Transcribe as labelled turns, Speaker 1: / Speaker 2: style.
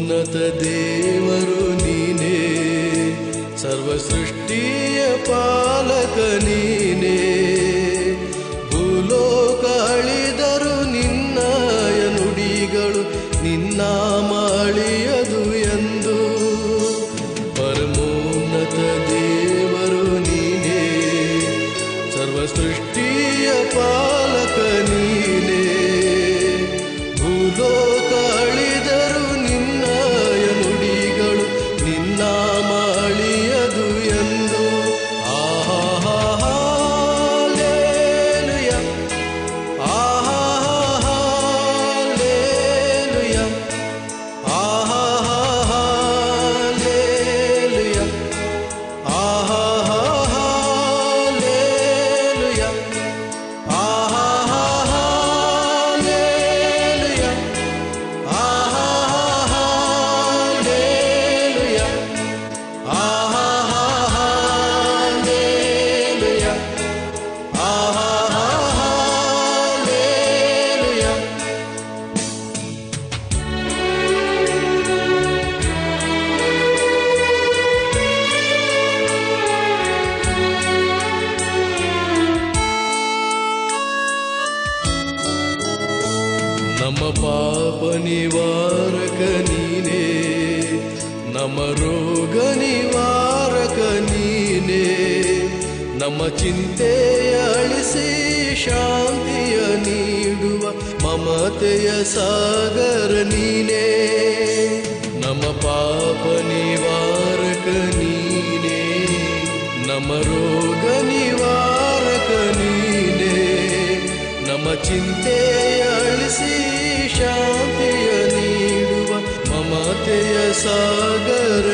Speaker 1: ಉನ್ನತ ದೇವರು ನೀನೇ ಸರ್ವ ಸೃಷ್ಟಿಯ ಪಾಲಕ ನೀನೇ. ಭೂಲೋಕ ಅಳಿದರು ನಿನ್ನಯ ನುಡಿಗಳು ನಿನ್ನ ಮಾಳಿಯ ನಮ್ಮ ಪಾಪ ನಿವಾರಕ ನೀನೇ. ನಮ್ಮ ರೋಗ ನಿವಾರಕ ನೀನೇ. ನಮ್ಮ ಚಿಂತೆಯ ಅಳಿಸಿ ಶಾಂತಿಯ ನೀಡುವ ಮಮತೆಯ ಸಾಗರ ನೀನೇ. ನಮ್ಮ ಪಾಪ ನಿವಾರಕ ನೀನೇ. ನಮ್ಮ ರೋಗ ನಿವಾರಕ ನೀನೇ. ನಮ್ಮ ಚಿಂತೆಯ ಅಳಿಸಿ ಶಾಂತಿಯ ನೀಡುವ ಮಮತೆಯ ಸಾಗರ